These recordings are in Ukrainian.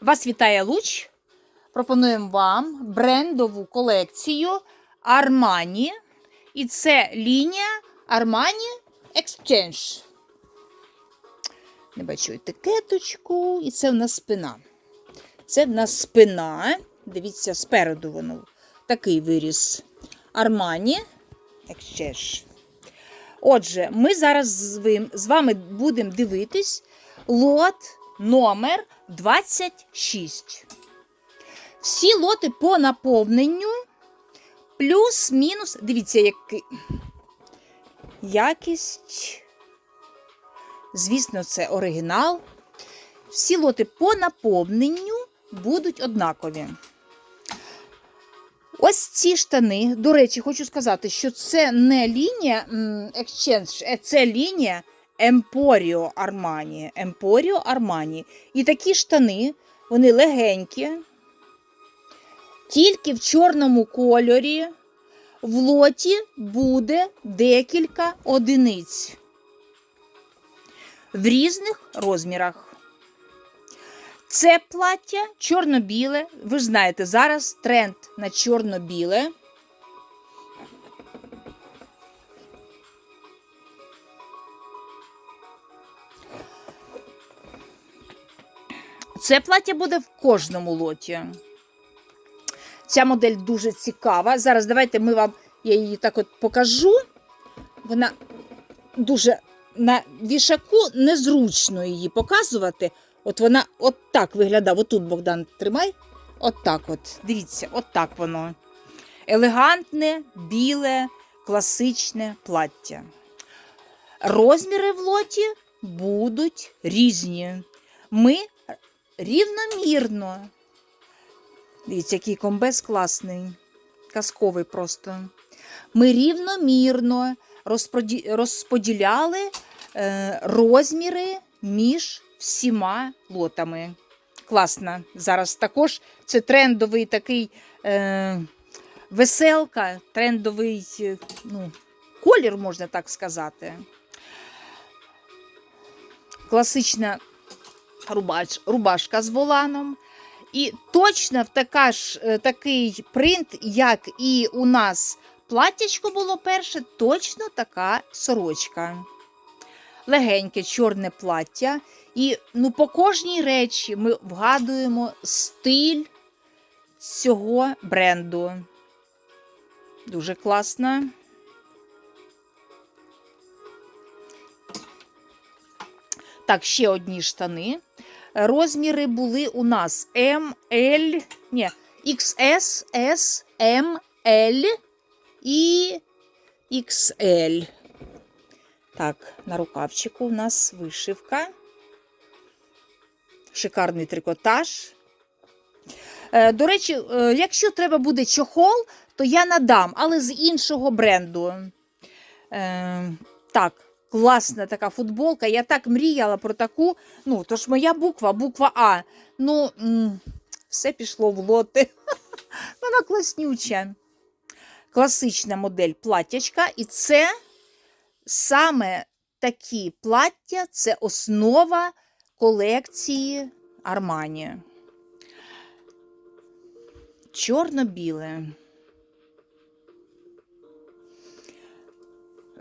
Вас вітає Луч. Пропонуємо вам брендову колекцію Armani. І це лінія Armani Exchange. Не бачу етикеточку. І це в нас спина. Це в нас спина. Дивіться, спереду воно такий виріс. Armani Exchange. Отже, ми зараз з вами будемо дивитись лот номер 26. Всі лоти по наповненню плюс-мінус. Дивіться, який якість. Звісно, це оригінал. Всі лоти по наповненню будуть однакові. Ось ці штани. До речі, хочу сказати, що це не лінія Exchange, е, це лінія Emporio Armani. Emporio Armani. І такі штани, вони легенькі, тільки в чорному кольорі. В лоті буде декілька одиниць в різних розмірах. Це плаття чорно-біле. Ви ж знаєте, зараз тренд на чорно-біле. Це плаття буде в кожному лоті. Ця модель дуже цікава. Зараз давайте ми вам я її так от покажу. Вона дуже на вішаку незручно її показувати. От вона от так виглядає. Отут Богдан тримай. От так от. Дивіться, от так воно. Елегантне, біле, класичне плаття. Розміри в лоті будуть різні. Ми рівномірно. Дивіться, який комбез класний, казковий просто. Ми рівномірно розподіляли е, розміри між всіма лотами. Класно. Зараз також це трендовий такий е, веселка, трендовий е, ну, колір, можна так сказати. Класична рубач, рубашка з воланом. І точно в така ж, е, такий принт, як і у нас платтячко було перше, точно така сорочка. Легеньке чорне плаття. І ну, по кожній речі ми вгадуємо стиль цього бренду. Дуже класно. Так, ще одні штани. Розміри були у нас М, Л, ні, XS, S, M, L і XL. Так, на рукавчику у нас вишивка. Шикарний трикотаж. Е, До речі, е, якщо треба буде чохол, то я надам, але з іншого бренду. Е, Так, класна така футболка. Я так мріяла про таку. Ну, то ж моя буква, буква А. Ну, все пішло в лоти. Вона класнюча. Класична модель платтячка. І це саме такі плаття це основа колекції Армані. Чорно-біле.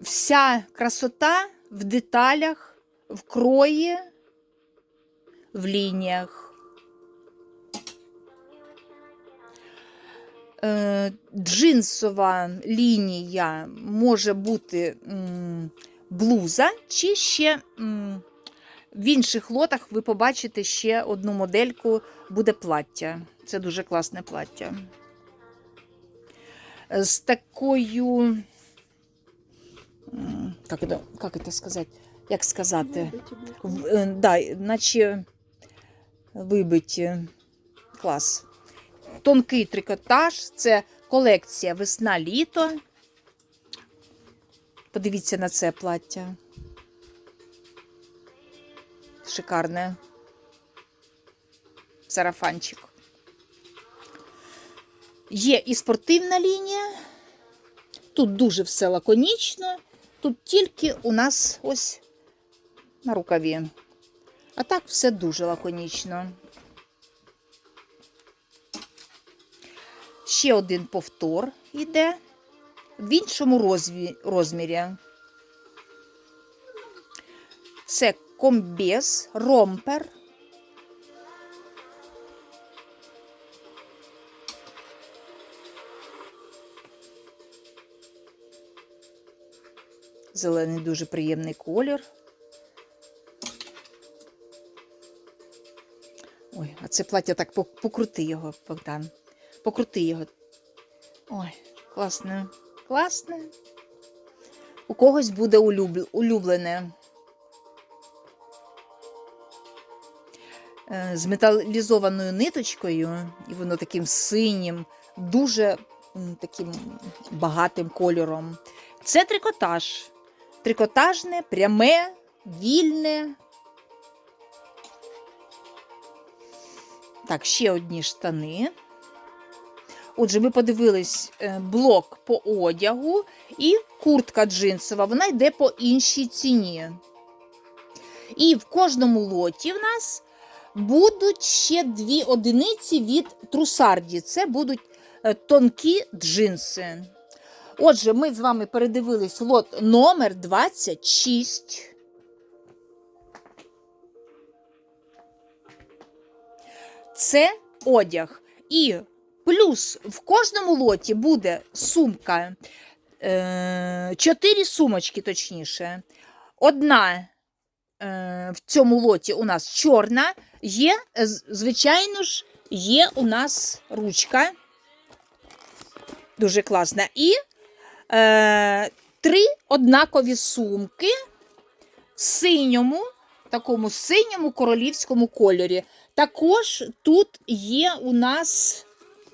Вся красота в деталях, в крої, в лініях. Е, Джинсова лінія може бути блуза, чи ще в інших лотах ви побачите ще одну модельку, буде плаття. Це дуже класне плаття. З такою. Как это, как это сказать? Як сказати? В- е, Да, наче вибиті. Клас. Тонкий трикотаж. Це колекція весна-літо. Подивіться на це плаття. Шикарне. Сарафанчик. Є і спортивна лінія. Тут дуже все лаконічно. Тут тільки у нас ось на рукаві. А так все дуже лаконічно. Ще один повтор йде в іншому розмі... розмірі. Це комбез, ромпер. Зелений дуже приємний колір. Ой, а це плаття так покрути його, Богдан. Покрути його. Ой, класне. Класне. У когось буде улюблене. Е, З металізованою ниточкою, і воно таким синім, дуже таким багатим кольором. Це трикотаж. Трикотажне, пряме, вільне. Так, ще одні штани. Отже, ми подивились е, блок по одягу і куртка джинсова. Вона йде по іншій ціні. І в кожному лоті в нас будуть ще дві одиниці від трусарді. Це будуть е, тонкі джинси. Отже, ми з вами передивились лот номер 26. Це одяг. І плюс в кожному лоті буде сумка. е, Чотири сумочки, точніше. Одна е, в цьому лоті у нас чорна, є, е, звичайно ж, є у нас ручка. Дуже класна. І три однакові сумки в синьому, такому синьому королівському кольорі. Також тут є у нас